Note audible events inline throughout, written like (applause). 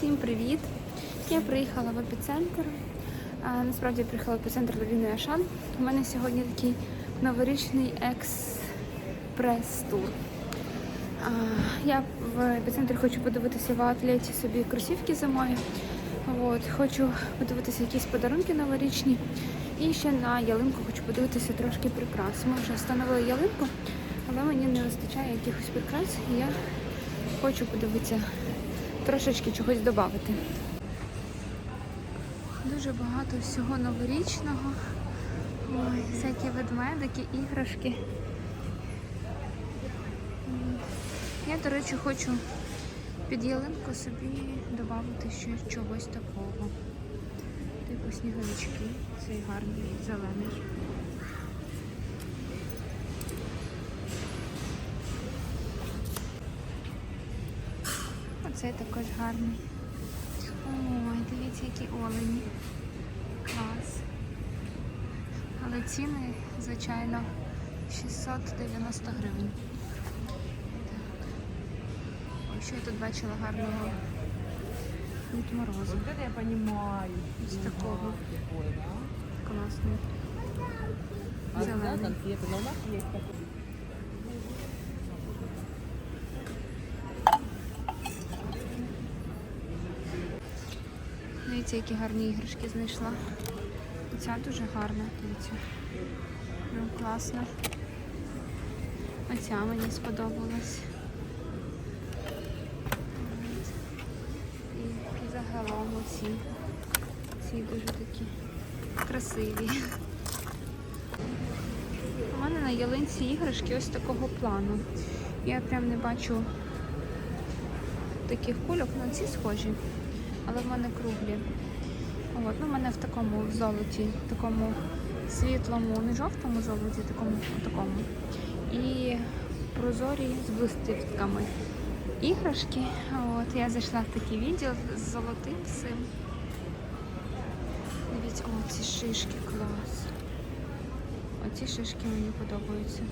Всім привіт! Я приїхала в епіцентр. Насправді я приїхала в епіцентр Лавіни Ашан. У мене сьогодні такий новорічний експрес-тур. Я в епіцентрі хочу подивитися в атлеті собі кросівки зимою. От, хочу подивитися якісь подарунки новорічні. І ще на ялинку хочу подивитися трошки прикрас. Ми вже встановили ялинку, але мені не вистачає якихось прикрас. І я хочу подивитися трошечки чогось додати. Дуже багато всього новорічного. Ой, всякі ведмедики, іграшки. Я, до речі, хочу під ялинку собі додати ще чогось такого. Типу сніговички. Цей гарний зелений. Оцей також гарний. Ой, дивіться, які олені. Клас. Але ціни, звичайно, 690 гривень. Так. Ой, що я тут бачила гарного Дід Морозу. Ось такого Такой, да? Дивіться, які гарні іграшки знайшла. Ця дуже гарна, дивіться. Ну, класно. Оця мені сподобалась. І, загалом оці. Ці дуже такі красиві. У мене на ялинці іграшки ось такого плану. Я прям не бачу таких кульок, ну ці схожі але в мене круглі. От, ну, в мене в такому золоті, такому світлому, не жовтому золоті, такому, такому. І прозорі з блистівками. Іграшки. От, я зайшла в такий відділ з золотим всім. Дивіться, о, ці шишки клас. Оці шишки мені подобаються.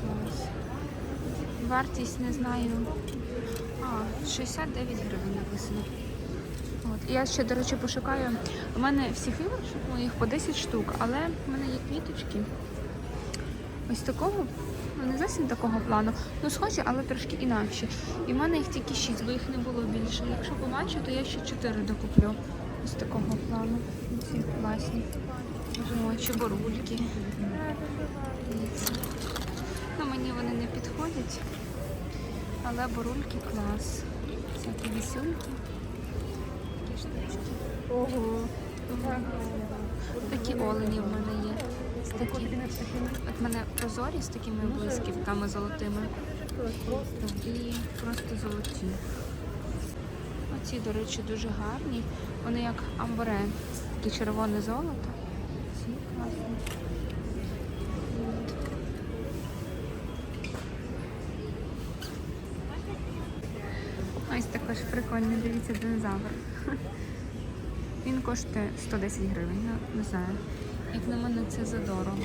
Клас. Вартість не знаю. А, 69 гривень написано. От. Я ще, до речі, пошукаю. У мене всіх іграшок моїх по 10 штук, але в мене є квіточки. Ось такого, ну не зовсім такого плану. Ну, схожі, але трошки інакші. І в мене їх тільки 6, бо їх не було більше. Якщо побачу, то я ще 4 докуплю. Ось такого плану. Ці класні. Чебурульки. Ну, мені вони не підходять. Але борульки клас. Всякі вісюльки. Ого. Такі олені в мене є. З такі. От в мене прозорі з такими блисківками золотими. І просто золоті. Оці, до речі, дуже гарні. Вони як амбре. Таке червоне золото. Ці класні. От. Ось також прикольний, дивіться, динозавр. (laughs) Він коштує 110 гривень, не знаю. Як на мене, це задорого.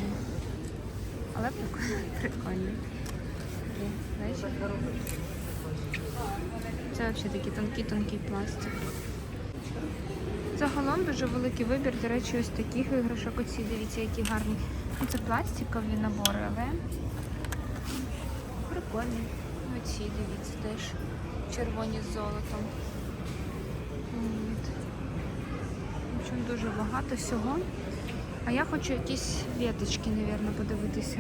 Але прикольний. (laughs) прикольний. Це взагалі такий тонкий-тонкий пластик. Загалом дуже великий вибір, до речі, ось таких іграшок. Оці, дивіться, які гарні. Ну, Це пластикові набори, але прикольні. Оці, дивіться, теж червоні з золотом. От. В общем, дуже багато всього. А я хочу якісь віточки, мабуть, подивитися.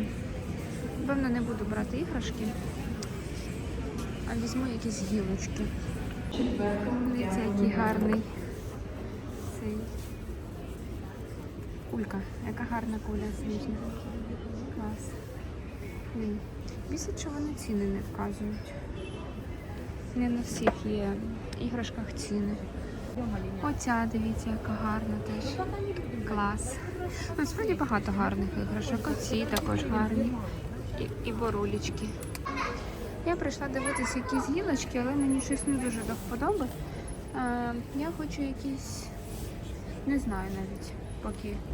Певно, не буду брати іграшки, а візьму якісь гілочки. Дивіться, який гарний цей кулька. Яка гарна куля сніжна. Клас. Бісить, що вони ціни не вказують. Не на всіх є іграшках ціни. Оця, дивіться, яка гарна теж. Клас. Насправді багато гарних іграшок. Оці також гарні. І, і борулечки. Я прийшла дивитися якісь гілочки, але мені щось не дуже до вподоби. Е, я хочу якісь, не знаю навіть, поки по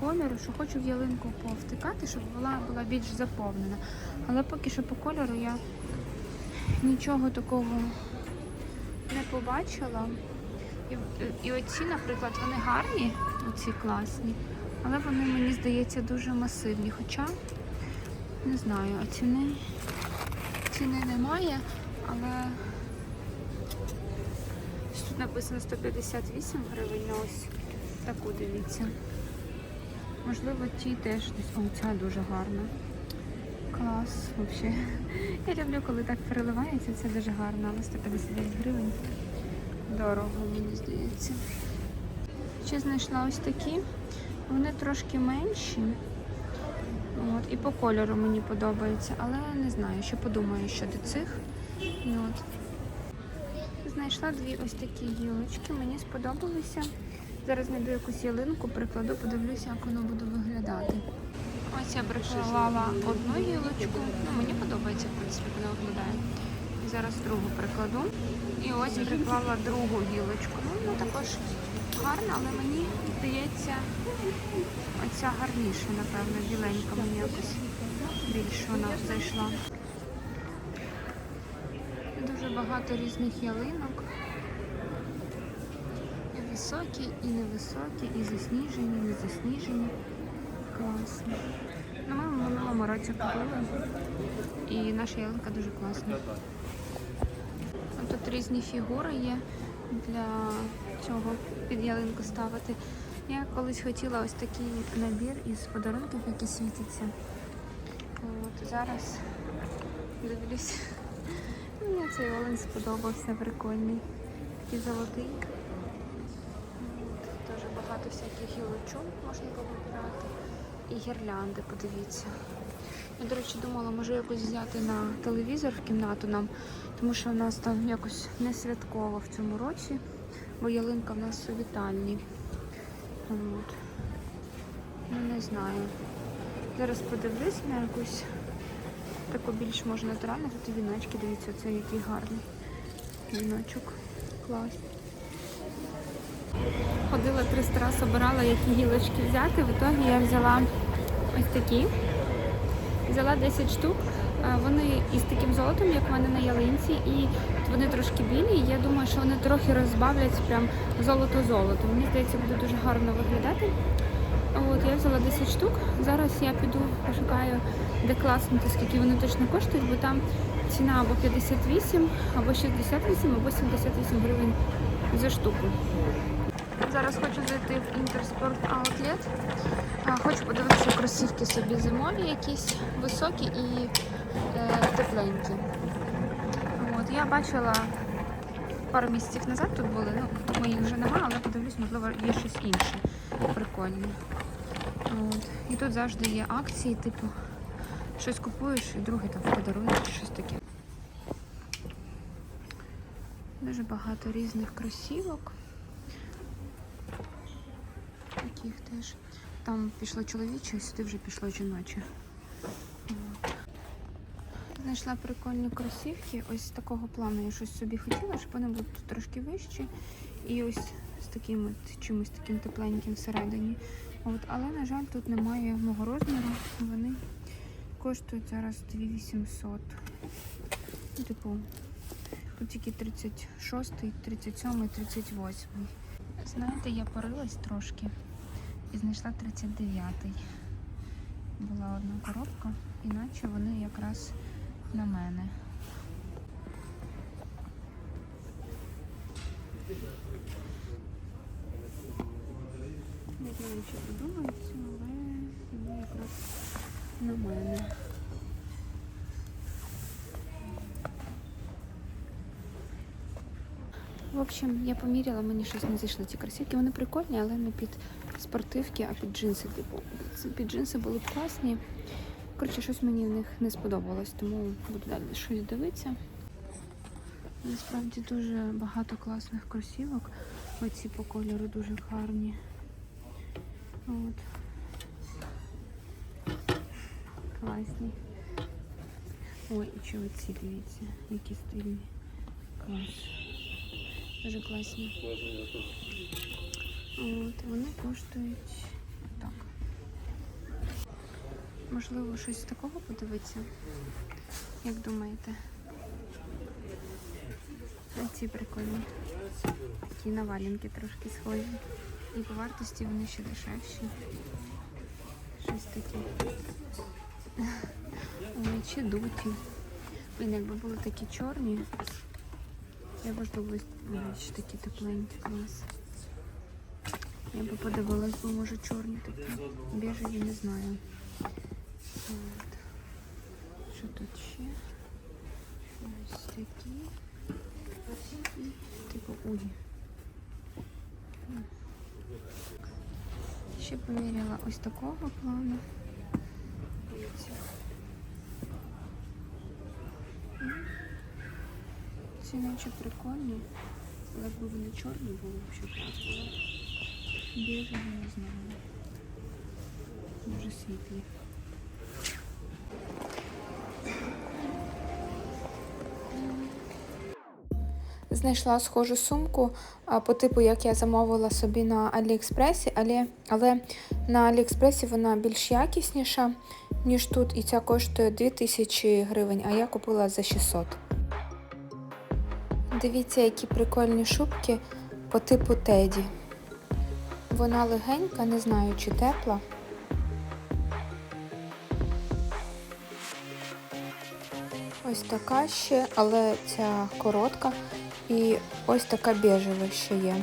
кольору, що хочу в ялинку повтикати, щоб вона була більш заповнена. Але поки що по кольору я нічого такого не побачила. І, і оці, наприклад, вони гарні, оці класні, але вони, мені здається, дуже масивні. Хоча, не знаю, ціни, ціни немає, але тут написано 158 гривень, на ось таку дивіться. Можливо, ті теж десь. О, ця дуже гарна. Клас, взагалі. (laughs) Я люблю, коли так переливається, це дуже гарно, але 159 гривень. Дорого, мені здається. Ще знайшла ось такі. Вони трошки менші. От, і по кольору мені подобається, але не знаю, ще подумаю щодо цих. От. Знайшла дві ось такі гілочки, мені сподобалися. Зараз знайду якусь ялинку, прикладу, подивлюся, як воно буде виглядати. Ось я приклала одну гілочку. Ну, мені подобається, в принципі, вона виглядає. Зараз другу прикладу. І ось приклала другу гілочку. Ну, вона також гарна, але мені здається, оця гарніша, напевно, біленька мені якось більше вона зайшла. Дуже багато різних ялинок. Високі, і невисокі, і засніжені, і не засніжені. Класно. Ну, ми в минулому році купили. І наша ялинка дуже класна. Тут різні фігури є для цього під ялинку ставити. Я колись хотіла ось такий набір із подарунків, які світяться. От, зараз дивлюсь. Мені цей олень сподобався, прикольний. Такий золотий. Всяких гілочок можна повибирати. І гірлянди, подивіться. Я, до речі, думала, може якось взяти на телевізор в кімнату нам, тому що в нас там якось не святково в цьому році, бо ялинка в нас у вітальні. От. Ну, не знаю. Зараз подивлюсь на якусь таку більш може натуральну. Тут і віночки, дивіться, це який гарний віночок. Клас. Ходила 300 раз, обирала, які гілочки взяти. В ітогі я взяла ось такі. Взяла 10 штук. Е, Вони із таким золотом, як в мене на ялинці, і вони трошки білі. Я думаю, що вони трохи розбавлять прям золото-золото. Мені здається, буде дуже гарно виглядати. От я взяла 10 штук. Зараз я піду пошукаю, де класнути, скільки вони точно коштують, бо там ціна або 58, або 68, або 78 гривень за штуку. Зараз хочу зайти в Інтерспорт Outlet. Хочу подивитися кросівки собі зимові, якісь високі і е, тепленькі. От, я бачила пару місяців назад тут були, ну моїх вже немає, але подивлюсь, можливо, є щось інше прикольне. От. І тут завжди є акції, типу, щось купуєш і друге там подаруєш, чи щось таке. Дуже багато різних кросівок. Таких теж. Там пішло чоловіче, сюди вже пішло жіноче. Знайшла прикольні кросівки. Ось такого плану я щось собі хотіла, щоб вони були тут трошки вищі. І ось з таким от, чимось таким тепленьким всередині. От, але, на жаль, тут немає мого розміру. Вони коштують зараз 2800. Ну, типу, тут тільки 36, 37, 38. Знаєте, я порилась трошки і знайшла 39-й. Була одна коробка, іначе вони якраз на мене. Не знаю, що подумається, але вони якраз на мене. В общем, я поміряла, мені щось не зайшли ці кросівки. Вони прикольні, але не під спортивки, а під джинси. Типу, під джинси були б класні. Коротше, щось мені в них не сподобалось, тому буду далі щось дивитися. Насправді дуже багато класних кросівок. Оці по кольору дуже гарні. От. Класні. Ой, і чи оці, дивіться, які стильні. Клас. Дуже класні. От, вони коштують так. Можливо, щось такого подивитися? Як думаєте? Ці прикольні. Такі на валянки трошки схожі. І по вартості вони ще дешевші. Щось таке. Чи дуті. Блін, якби були такі чорні, я б ще такі тепленькі клас. Я би подивилась, бо може чорні такі. Біжеві не знаю. От. Що тут ще? Ось такі. Типу угі. Ще поміряла ось такого плану. Ці наче прикольні, але якби вони чорні були, б ще було. Не знаю. Дуже світлі. Знайшла схожу сумку по типу, як я замовила собі на Аліекспресі, але, але на Аліекспресі вона більш якісніша, ніж тут, і ця коштує 2000 гривень, а я купила за 600. Дивіться, які прикольні шубки по типу Теді. Вона легенька, не знаю, чи тепла. Ось така ще, але ця коротка. І ось така бежева ще є.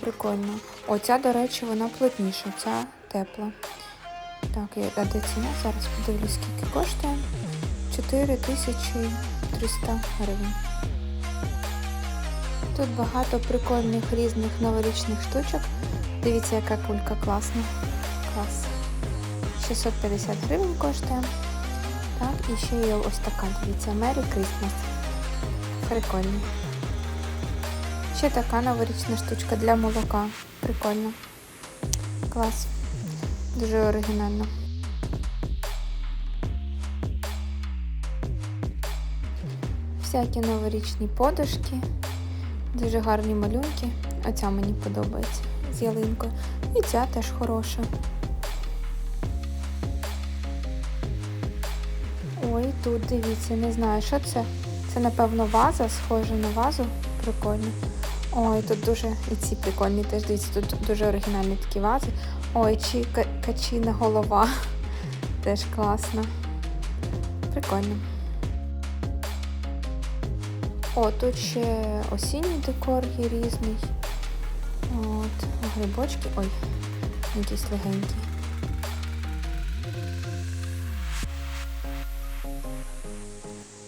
Прикольно. Оця, до речі, вона плотніша, ця тепла. Так, і- а де ціна? Зараз подивлюсь, скільки коштує. 4300 гривень. Тут багато прикольних різних новорічних штучок. Дивіться, яка кулька класна. Клас. 650 гривень коштує. Так, і ще є ось така, дивіться, Merry Christmas. Прикольно. Ще така новорічна штучка для молока. Прикольно. Клас. Дуже оригінально. Всякі новорічні подушки. Дуже гарні малюнки. Оця мені подобається з ялинкою. І ця теж хороша. Ой, тут дивіться, не знаю, що це. Це, напевно, ваза, схожа на вазу. Прикольно. Ой, тут дуже і ці прикольні теж дивіться, тут дуже оригінальні такі вази. Ой, чи ка- качина голова. (laughs) Теж класно. Прикольно. О, тут ще осінній декор є різний. От, грибочки. Ой, якісь легенькі.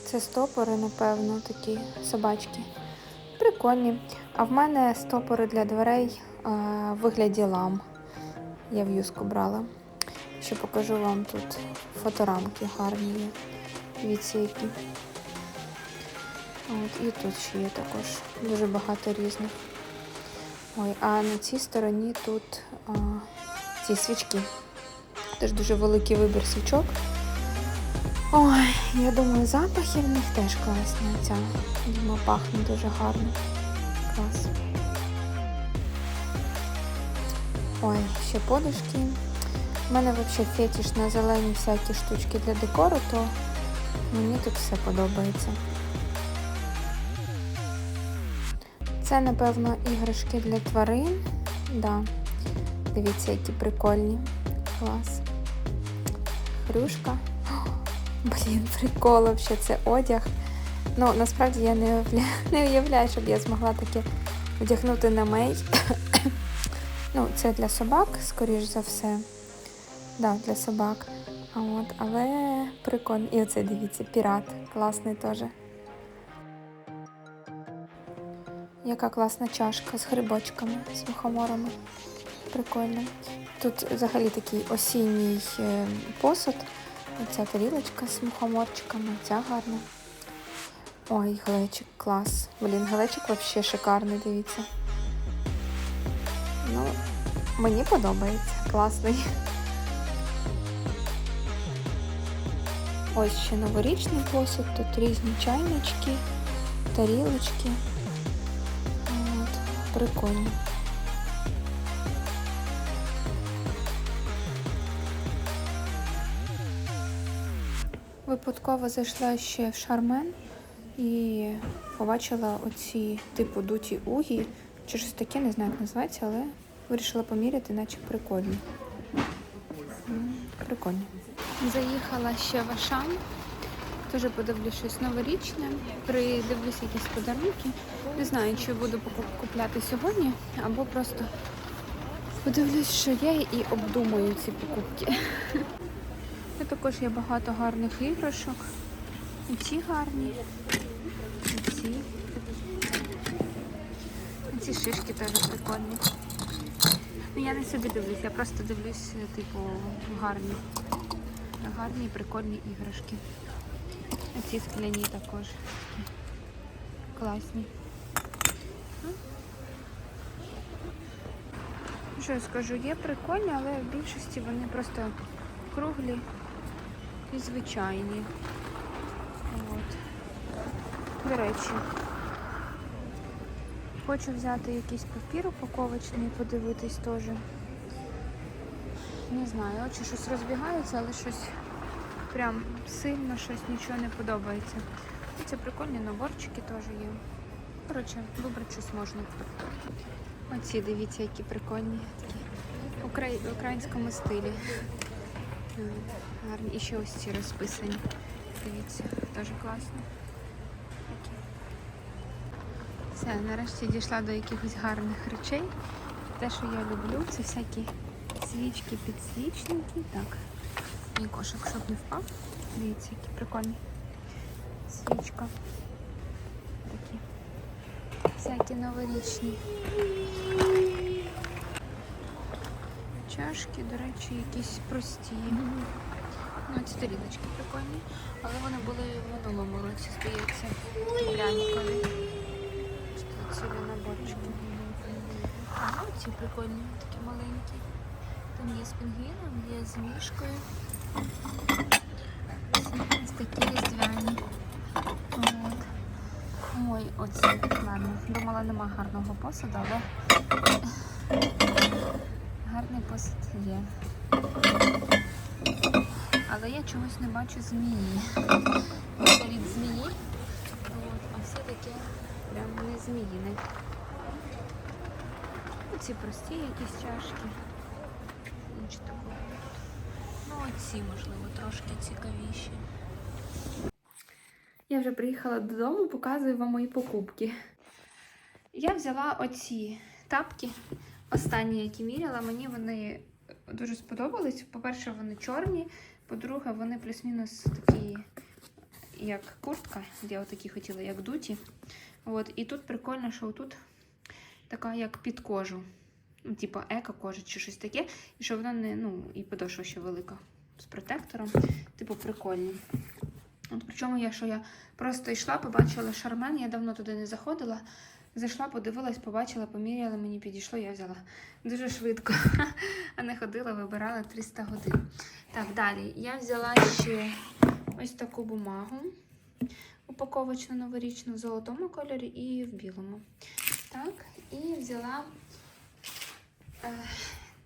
Це стопори, напевно, такі собачки. Прикольні. А в мене стопори для дверей а, в вигляді лам. Я в юску брала. Ще покажу вам тут фоторамки гарні. Дивіться, які. От, і тут ще є також дуже багато різних. Ой, а на цій стороні тут а, ці свічки. Теж дуже великий вибір свічок. Ой, я думаю, запахи в них теж класні. Ця Діма пахне дуже гарно. Клас. Ой, ще подушки. У мене взагалі фетиш на зелені всякі штучки для декору, то мені тут все подобається. Це, напевно, іграшки для тварин. Да. Дивіться, які прикольні. Клас. Хрюшка. (gasps) Блін, прикол вообще, це одяг. Ну, насправді я не уявляю, (laughs) не уявляю, щоб я змогла таке вдягнути на мей. (coughs) ну, це для собак, скоріш за все. Да, для собак. От, але прикольно. І оце дивіться, пірат. Класний теж. Яка класна чашка з грибочками, з мухоморами. Прикольно. Тут взагалі такий осінній е, посуд. Оця тарілочка з мухоморчиками, ця гарна. Ой, глечик, клас. Блін, глечик взагалі шикарний, дивіться. Ну, мені подобається, класний. Ось ще новорічний посуд, тут різні чайнички, тарілочки. Прикольно. Випадково зайшла ще в Шармен. і побачила оці типу дуті угі, чи щось таке, не знаю, як називається, але вирішила поміряти, наче прикольні. М, Прикольні. Заїхала ще в Ашан. Теж подивлюсь щось новорічне, придивлюсь якісь подарунки. Не знаю, чи буду купляти сьогодні, або просто подивлюсь, що є, і обдумаю ці покупки. (laughs) Тут також є багато гарних іграшок. І ці гарні. І ці. І ці шишки теж прикольні. Ну я не собі дивлюсь, я просто дивлюсь, типу, гарні. Гарні, і прикольні іграшки. А ці скляні також. Класні. Ну. Що я скажу, є прикольні, але в більшості вони просто круглі і звичайні. От. До речі, хочу взяти якийсь папір упаковочний, подивитись теж. Не знаю, очі щось розбігаються, але щось прям сильно щось нічого не подобається. І це прикольні наборчики теж є. Коротше, вибрати щось можна. Оці, дивіться, які прикольні. Такі украї... в українському стилі. Гарні. І ще ось ці розписані. Дивіться, теж класно. Все, нарешті дійшла до якихось гарних речей. Те, що я люблю, це всякі свічки, підсвічники. Так, мій кошик, щоб не впав. Дивіться, які прикольні. Свічка. Такі. Всякі новорічні. Чашки, до речі, якісь прості. Ну, ці тарілочки прикольні, але вони були в минулому році, здається, пряникові. Цілі наборчики. А ці прикольні, такі маленькі. Там є з пінгвіном, є з мішкою. Ось такі різдвяні. От. Ой, оці, ладно. Думала, нема гарного посуду, але гарний посуд є. Але я чогось не бачу змії. Від змії, От, а все таке прям не зміїне. Ці прості якісь чашки. Нічого такого. Оці, можливо, трошки цікавіші. Я вже приїхала додому, показую вам мої покупки. Я взяла оці тапки, останні, які міряла. Мені вони дуже сподобались. По-перше, вони чорні. По-друге, вони плюс-мінус такі, як куртка. Я отакі хотіла, як дуті. От. І тут прикольно, що тут така, як під кожу. Ну, типа еко-кожа чи щось таке. І що вона не, ну, і подошва ще велика з протектором. Типу, прикольні. От причому я, що я просто йшла, побачила шармен, я давно туди не заходила. Зайшла, подивилась, побачила, поміряла, мені підійшло, я взяла дуже швидко, (laughs) а не ходила, вибирала 300 годин. Так, далі. Я взяла ще ось таку бумагу упаковочну новорічну в золотому кольорі і в білому. Так, і взяла, е,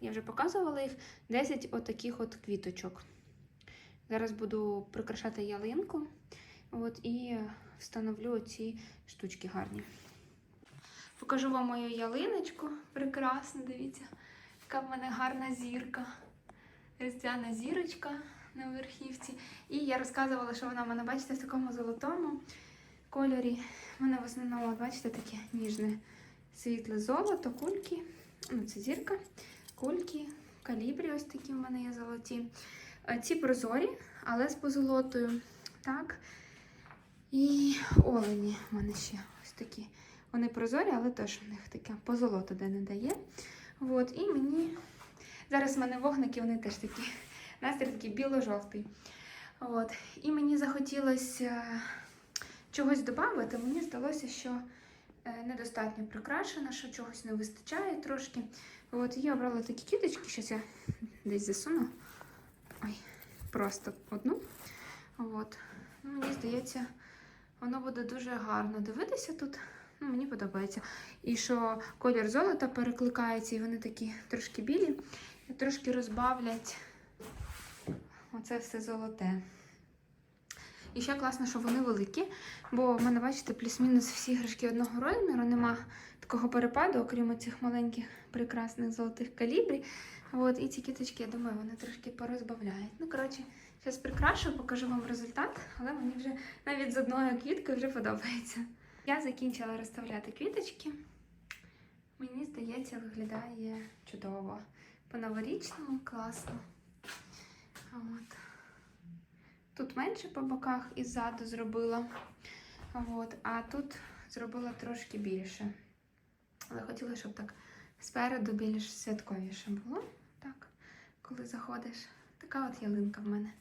я вже показувала їх, 10 отаких от квіточок. Зараз буду прикрашати ялинку. От, і встановлю ці штучки гарні. Покажу вам мою ялиночку. Прекрасно, дивіться, яка в мене гарна зірка. Різдвяна зірочка на верхівці. І я розказувала, що вона в мене, бачите, в такому золотому кольорі. Мене в основному, бачите, таке ніжне світле золото, кульки. Ну, це зірка, кульки, калібрі ось такі в мене є золоті. Е, Ці прозорі, але з позолотою. Так. І олені в мене ще ось такі. Вони прозорі, але теж в них таке позолото де не дає. От, і мені. Зараз в мене вогники, вони теж такі. (laughs) Настрій такий біло-жовтий. От. І мені захотілося чогось додати. Мені здалося, що е, недостатньо прикрашено, що чогось не вистачає трошки. От, я обрала такі кіточки, щось я десь засуну. Ой, просто одну. От. Ну, Мені здається, воно буде дуже гарно дивитися тут. Ну, мені подобається. І що колір золота перекликається, і вони такі трошки білі, і трошки розбавлять оце все золоте. І ще класно, що вони великі, бо в мене, бачите, плюс-мінус всі іграшки одного розміру, нема такого перепаду, окрім цих маленьких прекрасних золотих калібрів. От, і ці кіточки, я думаю, вони трошки порозбавляють. Ну, коротше, зараз прикрашу, покажу вам результат, але мені вже навіть з одною квіткою вже подобається. Я закінчила розставляти квіточки. Мені здається, виглядає чудово. По-новорічному класно. От. Тут менше по боках і ззаду зробила. От. А тут зробила трошки більше. Але хотіла, щоб так спереду більш святковіше було. Так, коли заходиш. Така от ялинка в мене.